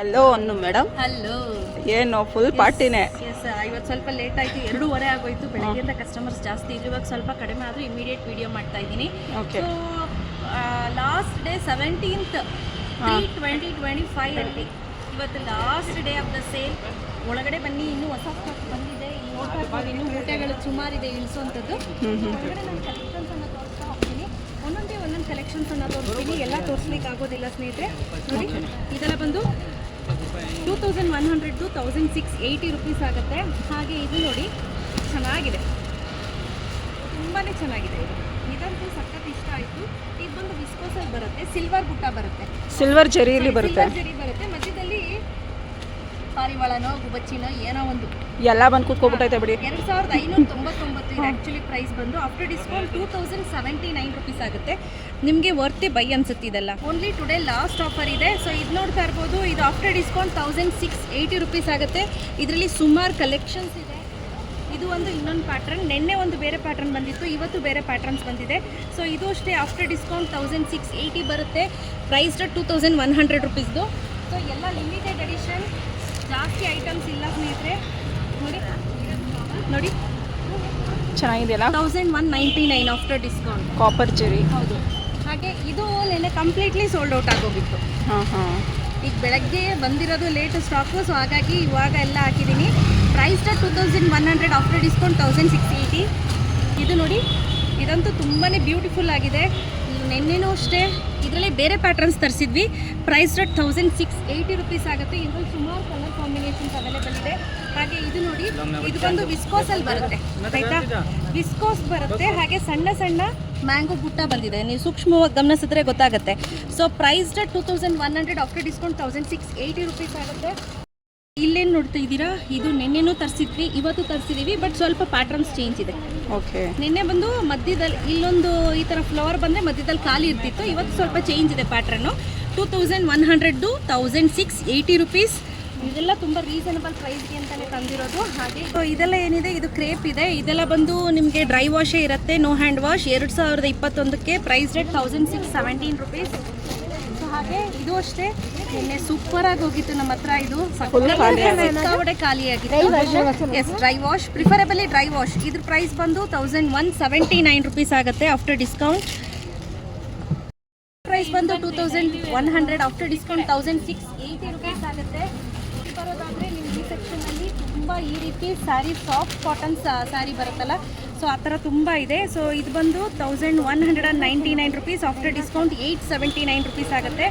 Hello ಅನ್ನು madam hello ಏನು full ಪಾರ್ಟಿನೇ ಎಸ್ ಇವತ್ತು ಸ್ವಲ್ಪ ಲೇಟ್ ಆಯಿತು. ಎರಡೂವರೆ ಆಗೋಯ್ತು. ಬೆಳಗ್ಗೆಯಿಂದ ಕಸ್ಟಮರ್ಸ್ ಜಾಸ್ತಿ ಇದ್ರು. ಇವಾಗ ಸ್ವಲ್ಪ ಕಡಿಮೆ ಆದರೂ ಇಮಿಡಿಯೇಟ್ ವಿಡಿಯೋ ಮಾಡ್ತಾ ಇದ್ದೀನಿ. Okay so last day seventeenth twenty twenty five ಅಲ್ಲಿ ಇವತ್ತು last day of the sale ಒಳಗಡೆ ಬನ್ನಿ. ಇನ್ನೂ ಹೊಸ ಸ್ಟಾಕ್ ಬಂದಿದೆ. ಇನ್ನು ನೋಡ್ತಾ ಇನ್ನೂ ಊಟಗಳು ಸುಮಾರಿದೆ ಇಳಿಸುವಂಥದ್ದು. ಒಳಗಡೆ ನಾನು ತೋರಿಸ್ತಾ ಹೋಗ್ತೀನಿ. ಒಂದೊಂದೇ ಒಂದೊಂದು ಕಲೆಕ್ಷನ್ಸ್ ಅನ್ನು ತೋರಿಸ್ತೀನಿ. ಎಲ್ಲ ತೋರಿಸ್ಲಿಕ್ಕೆ ಆಗೋದಿಲ್ಲ ಸ್ನೇಹಿತರೆ. ನೋಡಿ ಇದೆಲ್ಲ ಬಂದು thousand one hundred two thousand six eighty rupees ಆಗುತ್ತೆ. ಹಾಗೆ ಇದು ನೋಡಿ ಚೆನ್ನಾಗಿದೆ. ತುಂಬಾ ಚೆನ್ನಾಗಿದೆ ಇದು. ಇದಂತೂ ಸಖತ್ ಇಷ್ಟ ಆಯಿತು. ಇದು ಬಂದು ವಿಸ್ಕೋಸಲ್ಲಿ ಬರುತ್ತೆ ಸಿಲ್ವರ್ ಬುಟ್ಟ ಬರುತ್ತೆ. ಸಿಲ್ವರ್ ಜರಿಯಲ್ಲಿ ಬರುತ್ತೆ. ಸಿಲ್ವರ್ ಜರಿ ಬರುತ್ತೆ. ಮಧ್ಯದಲ್ಲಿ ಪಾರಿವಾಳನೋ ಗುಬಚ್ಚಿನೋ ಏನೋ ಒಂದು. ಎಲ್ಲ ಬಂದು ಕೂತ್ಕೊಬಿಟ್ಟೈತೆ ಬಿಡಿ. ಎರಡು ಸಾವಿರದ ಐನೂರ ತೊಂಬತ್ತೊಂಬತ್ತು ಇದು ಆ್ಯಕ್ಚುಲಿ ಪ್ರೈಸ್ ಬಂದು after discount two thousand seventy nine rupees ಆಗುತ್ತೆ. ನಿಮಗೆ ವರ್ತಿ ಬೈ ಅನ್ಸುತ್ತೆ ಇದೆಲ್ಲ. ಓನ್ಲಿ ಟುಡೇ ಲಾಸ್ಟ್ ಆಫರ್ ಇದೆ. ಸೊ ಇದು ನೋಡ್ತಾ ಇರ್ಬೋದು ಇದು after discount thousand six eighty rupees ಆಗುತ್ತೆ. ಇದರಲ್ಲಿ ಸುಮಾರು ಕಲೆಕ್ಷನ್ಸ್ ಇದೆ. ಇದು ಒಂದು ಇನ್ನೊಂದು ಪ್ಯಾಟ್ರನ್ ನಿನ್ನೆ ಒಂದು ಬೇರೆ ಪ್ಯಾಟ್ರನ್ ಬಂದಿತ್ತು ಇವತ್ತು ಬೇರೆ ಪ್ಯಾಟ್ರನ್ಸ್ ಬಂದಿದೆ. ಸೊ ಇದು ಅಷ್ಟೇ after discount thousand six eighty ಬರುತ್ತೆ. Priced two thousand one hundred ರುಪೀಸ್ದು so ಎಲ್ಲ ಲಿಮಿಟೆಡ್ ಎಡಿಷನ್ ಜಾಸ್ತಿ ಐಟಮ್ಸ್ ಇಲ್ಲ ಸ್ನೇಹಿತರೆ. ನೋಡಿ. ನೋಡಿ. ಚೆನ್ನಾಗಿದೆಯಲ್ಲ? Thousand one ninety nine after discount copper zari ಹೌದು. ಹಾಗೆ ಇದು ನೆನ್ನೆ ಕಂಪ್ಲೀಟ್ಲಿ ಸೋಲ್ಡ್ ಔಟ್ ಆಗೋಗಿತ್ತು. ಹಾಂ ಹಾಂ. ಈಗ ಬೆಳಗ್ಗೆ ಬಂದಿರೋದು ಲೇಟ್ ಸ್ಟಾಕು ಸೊ ಹಾಗಾಗಿ ಇವಾಗ ಎಲ್ಲ ಹಾಕಿದ್ದೀನಿ. Price two thousand one hundred after discount thousand six eighty ಇದು ನೋಡಿ. ಇದಂತೂ ತುಂಬಾ ಬ್ಯೂಟಿಫುಲ್ ಆಗಿದೆ. ನಿನ್ನೆನೂ ಅಷ್ಟೇ, ಇದರಲ್ಲಿ ಬೇರೆ patterns ತರಿಸಿದ್ವಿ. Price rate thousand six eighty rupees ಆಗುತ್ತೆ. ಇದರಲ್ಲಿ ಸುಮಾರು ಕಲರ್ ಕಾಂಬಿನೇಷನ್ಸ್ ಅವೈಲೇಬಲ್ ಇದೆ. ಹಾಗೆ ಇದು ನೋಡಿ, ಇದು ಬಂದು ವಿಸ್ಕೋಸಲ್ಲಿ ಬರುತ್ತೆ. ಆಯ್ತಾ? ವಿಸ್ಕೋಸ್ ಬರುತ್ತೆ. ಹಾಗೆ ಸಣ್ಣ ಸಣ್ಣ ಮ್ಯಾಂಗೋ ಬುಟ್ಟ ಬಂದಿದೆ. ನೀವು ಸೂಕ್ಷ್ಮವಾಗಿ ಗಮನಿಸಿದ್ರೆ ಗೊತ್ತಾಗುತ್ತೆ. So price rate two thousand one hundred after discount thousand six eighty rupees ಆಗುತ್ತೆ. ಇಲ್ಲೇನು ನೋಡ್ತಾ ಇದ್ದೀರಾ? ಇದು ನಿನ್ನೆನೂ ತರಿಸಿದ್ವಿ ಇವತ್ತು ತರಿಸಿದೀವಿ ಬಟ್ ಸ್ವಲ್ಪ ಪ್ಯಾಟ್ರನ್ಸ್ ಚೇಂಜ್ ಇದೆ. ಓಕೆ ನಿನ್ನೆ ಬಂದು ಮಧ್ಯದಲ್ಲಿ ಇಲ್ಲೊಂದು ಈ ಥರ ಫ್ಲವರ್ ಬಂದರೆ ಮಧ್ಯದಲ್ಲಿ ಖಾಲಿ ಇರ್ತಿತ್ತು ಇವತ್ತು ಸ್ವಲ್ಪ ಚೇಂಜ್ ಇದೆ pattern two thousand one hundred thousand six eighty rupees ಇದೆಲ್ಲ ತುಂಬ ರೀಸನಬಲ್ ಪ್ರೈಸ್ಗೆ ಅಂತಲೇ ತಂದಿರೋದು. ಹಾಗೆ ಸೊ ಇದೆಲ್ಲ ಏನಿದೆ? ಇದು ಕ್ರೇಪ್ ಇದೆ. ಇದೆಲ್ಲ ಬಂದು ನಿಮಗೆ ಡ್ರೈ ವಾಶೇ ಇರುತ್ತೆ ನೋ ಹ್ಯಾಂಡ್ ವಾಶ್ ಎರಡು ಸಾವಿರದ ಇಪ್ಪತ್ತೊಂದಕ್ಕೆ price rate thousand six seventeen rupees ಹಾಗೆ ಇದು ಅಷ್ಟೇ. ನಿನ್ನೆ ಸೂಪರ್ ಆಗಿ ಹೋಗಿತ್ತು ನಮ್ಮ ಹತ್ರ ಇದು. ಸಿಕ್ಕಾಪಟ್ಟೆ ಖಾಲಿ ಆಗಿತ್ತು. Yes dry wash preferably dry wash ಇದ್ರ ಪ್ರೈಸ್ ಬಂದು thousand one seventy nine rupees ಆಗುತ್ತೆ ಆಫ್ಟರ್ ಡಿಸ್ಕೌಂಟ್ ಪ್ರೈಸ್ ಬಂದು two thousand one hundred after discount thousand six eighty rupees ಆಗುತ್ತೆ. ಬರೋದಾದ್ರೆ ಬರೋದಾದರೆ ನಿಮ್ಮ ಈ ಸೆಕ್ಷನಲ್ಲಿ ತುಂಬಾ ಈ ರೀತಿ ಸ್ಯಾರಿ ಸಾಫ್ಟ್ ಕಾಟನ್ ಸ್ಯಾರಿ ಬರುತ್ತಲ್ಲ ಸೊ ಆ ಥರ ತುಂಬ ಇದೆ. ಸೊ ಇದು ಬಂದು thousand one hundred and ninety nine rupees after discount eight seventy nine rupees ಆಗುತ್ತೆ.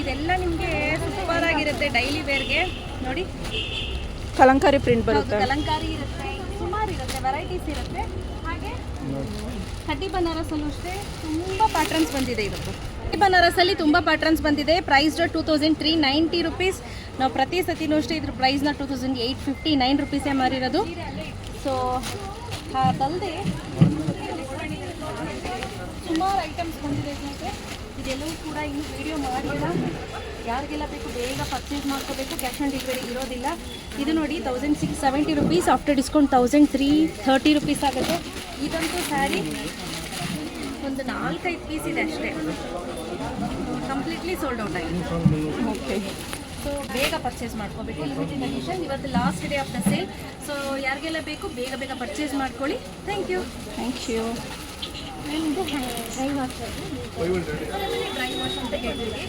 ಇದೆಲ್ಲ ನಿಮಗೆ ಸೂಪರ್ ಆಗಿರುತ್ತೆ ಡೈಲಿ ವೇರ್ಗೆ ನೋಡಿ. ಕಲಂಕಾರಿ ಪ್ರಿಂಟ್ ಬರುತ್ತೆ. ಕಲಂಕಾರಿ ಇರುತ್ತೆ. ಸುಮಾರು ಇರುತ್ತೆ ವೆರೈಟೀಸ್ ಇರುತ್ತೆ. ಹಾಗೆ ಕಟ್ಟಿ ಬನಾರಸಲ್ಲೂ ಅಷ್ಟೇ ತುಂಬ ಪ್ಯಾಟ್ರನ್ಸ್ ಬಂದಿದೆ ಇವತ್ತು ಕಡ್ಡಿ ಬನಾರಸಲ್ಲಿ ತುಂಬ ಪ್ಯಾಟ್ರನ್ಸ್ ಬಂದಿದೆ. Price two thousand three ninety rupees ನಾವು ಪ್ರತಿ ಸತಿನೂ ಅಷ್ಟೇ ಇದ್ರ ಪ್ರೈಸ್ನ two thousand eight fifty nine ರುಪೀಸೇ ಮಾರಿರೋದು. ಸೊ ಅದಲ್ಲದೆ ಸುಮಾರು ಐಟಮ್ಸ್ ಬಂದಿದೆ ಸ್ನೇಹಿತರೆ ಇದೆಲ್ಲವೂ ಕೂಡ ಇನ್ನು ವೀಡಿಯೋ ಮಾಡಿಲ್ಲ. ಯಾರಿಗೆಲ್ಲ ಬೇಕು ಬೇಗ ಪರ್ಚೇಸ್ ಮಾಡ್ಕೋಬೇಕು ಕ್ಯಾಶ್ ಆನ್ ಡೆಲಿವರಿ ಇರೋದಿಲ್ಲ. ಇದು ನೋಡಿ thousand six seventy rupees after discount thousand three thirty rupees ಆಗುತ್ತೆ. ಇದಂತೂ ಸ್ಯಾರಿ ಒಂದು ನಾಲ್ಕೈದು ಪೀಸ್ ಇದೆ ಅಷ್ಟೇ. ಕಂಪ್ಲೀಟ್ಲಿ ಸೋಲ್ಡ್ ಔಟ್ ಆಗಿದೆ. ಓಕೆ ಸೊ ಬೇಗ ಪರ್ಚೇಸ್ ಮಾಡ್ಕೋಬೇಕು. ಲಿಮಿಟೆಡ್ ಎಡಿಷನ್ ಇವತ್ತು last day of the sale so ಯಾರಿಗೆಲ್ಲ ಬೇಕು ಬೇಗ ಬೇಗ ಪರ್ಚೇಸ್ ಮಾಡ್ಕೊಳ್ಳಿ. Thank you thank you dry wash dry wash ಅಂತ ಹೇಳ್ತೀವಿ